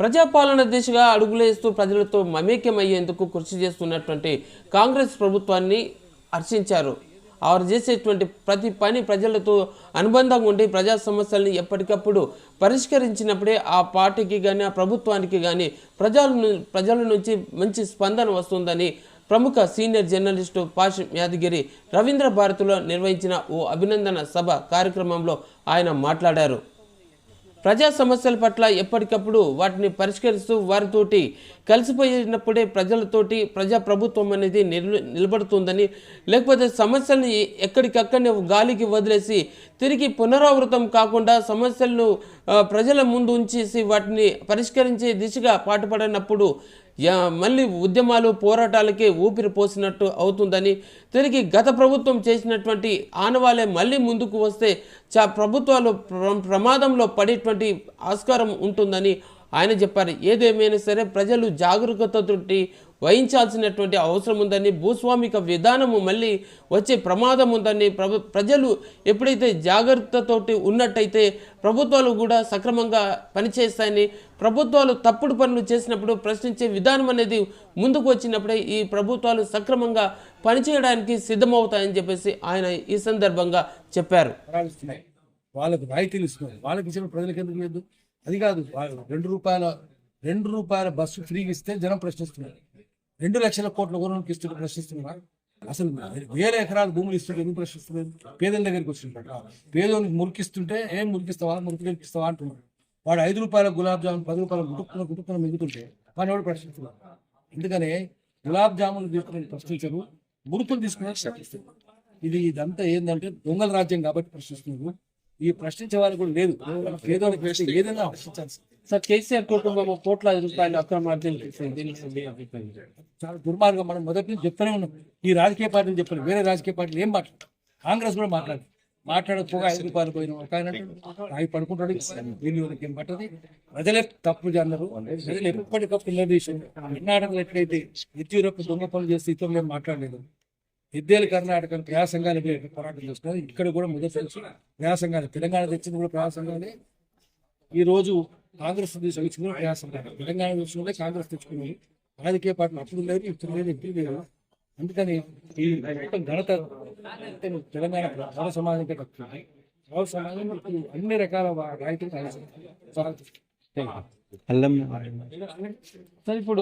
ప్రజాపాలన దిశగా అడుగులేస్తూ ప్రజలతో మమేక్యమయ్యేందుకు కృషి చేస్తున్నటువంటి కాంగ్రెస్ ప్రభుత్వాన్ని హర్షించారు. వారు చేసేటువంటి ప్రతి పని ప్రజలతో అనుబంధంగా ఉండి ప్రజా సమస్యల్ని ఎప్పటికప్పుడు పరిష్కరించినప్పుడే ఆ పార్టీకి కానీ ఆ ప్రభుత్వానికి కానీ ప్రజల ప్రజల నుంచి మంచి స్పందన వస్తుందని ప్రముఖ సీనియర్ జర్నలిస్టు పాష్ యాదగిరి రవీంద్ర భారతిలో నిర్వహించిన ఓ అభినందన సభ కార్యక్రమంలో ఆయన మాట్లాడారు. ప్రజా సమస్యల పట్ల ఎప్పటికప్పుడు వాటిని పరిష్కరిస్తూ వారితోటి కలిసిపోయినప్పుడే ప్రజలతోటి ప్రజా ప్రభుత్వం అనేది నిలబడుతుందని లేకపోతే సమస్యల్ని ఎక్కడికక్కడనే గాలికి వదిలేసి తిరిగి పునరావృతం కాకుండా సమస్యలను ప్రజల ముందు ఉంచేసి వాటిని పరిష్కరించే దిశగా పాటుపడినప్పుడు మళ్ళీ ఉద్యమాలు పోరాటాలకే ఊపిరి పోసినట్టు అవుతుందని తిరిగి గత ప్రభుత్వం చేసినటువంటి ఆనవాలే మళ్ళీ ముందుకు వస్తే చా ప్రభుత్వాలు ప్ర- ప్రమాదంలో పడేటువంటి ఆస్కారం ఉంటుందని ఆయన చెప్పారు ఏదేమైనా సరే ప్రజలు జాగరూకతతోటి వహించాల్సినటువంటి అవసరం ఉందని భూస్వామిక విధానము మళ్ళీ వచ్చే ప్రమాదం ఉందని ప్రజలు ఎప్పుడైతే జాగ్రత్తతోటి ఉన్నట్టయితే ప్రభుత్వాలు కూడా సక్రమంగా పనిచేస్తాయని ప్రభుత్వాలు తప్పుడు పనులు చేసినప్పుడు ప్రశ్నించే విధానం అనేది ముందుకు వచ్చినప్పుడే ఈ ప్రభుత్వాలు సక్రమంగా పనిచేయడానికి సిద్ధమవుతాయని చెప్పేసి ఆయన ఈ సందర్భంగా చెప్పారు. వాళ్ళకి వాళ్ళకు రాయితీలు ఇస్తున్నారు. వాళ్ళకి ఇచ్చిన ప్రజలకు ఎందుకు లేదు? అది కాదు రెండు రూపాయల రెండు రూపాయల బస్సు ఫ్రీగా ఇస్తే జనం ప్రశ్నిస్తున్నారు. రెండు లక్షల కోట్ల కొనుగోలుకి ఇస్తున్న ప్రశ్నిస్తున్నారు? అసలు వేల ఎకరాల భూములు ఇస్తుంటే ఎందుకు ప్రశ్నిస్తున్నారు? పేదల దగ్గరికి వచ్చింటారు పేదోనికి మురికిస్తుంటే ఏం మురికిస్తావా? మురికి గెలిపిస్తావా అంటున్నారు. వాడు ఐదు రూపాయల గులాబ్ జామున్ పది రూపాయల గుట్టుకున్న గుటుక్కున మిగుతుంటే వాడిని ఎవడు ప్రశ్నిస్తున్నారు? ఎందుకనే గులాబ్ జామున్ తీసుకుని ప్రశ్నించరు మురుకులు తీసుకునే ప్రశ్నిస్తారు ఇది ఇదంతా ఏంటంటే దొంగల రాజ్యం కాబట్టి ప్రశ్నిస్తున్నారు. ఈ ప్రశ్నించే వాళ్ళు కూడా లేదు. వేస్తే ఏదైనా సార్ కేసీఆర్ కుటుంబం కోట్ల రూపాయలు అక్రమ అర్జన చేసింది. దీనికి మీ అభిప్రాయం చాలా దుర్మార్గం మనం మొదటి నుంచి చెప్తూనే ఉన్నాం. ఈ రాజకీయ పార్టీలు చెప్పారు వేరే రాజకీయ పార్టీలు ఏం మాట్లాడు కాంగ్రెస్ కూడా మాట్లాడు మాట్లాడకపోగా ఐదు రూపాయలు పోయిన ఒక ఆయన అవి పడుకుంటాడు వీళ్ళు వీళ్ళకి ఏం పట్టది? ప్రజలే తప్పు అన్నారు ప్రజలు ఎప్పటికప్పుడు నిలదీశారు. కర్ణాటకలో ఎట్లయితే ఎత్యూరప్ దొంగ పనులు చేస్తే ఇతరులు మాట్లాడలేదు. ఇద్దేలు కర్ణాటక ప్రజా సంఘాలు పోరాటం చేస్తున్నారు. ఇక్కడ కూడా మొదటి నుంచి ప్రజా సంఘాలు తెలంగాణ తెచ్చింది కూడా ప్రజా ఈ రోజు కాంగ్రెస్ తెచ్చింది కూడా ప్రజా సంఘాలు తెలంగాణ తెచ్చిన కాంగ్రెస్ తెచ్చుకున్నది రాజకీయ పార్టీలు అప్పుడు లేదు ఇప్పుడు లేదు ఇప్పుడు లేదు. అందుకని ఈ మొత్తం ఘనత తెలంగాణ ప్రజల సమాజంకే దక్కుతుంది ప్రజల సమాజం అన్ని రకాల అల్లం సార్ ఇప్పుడు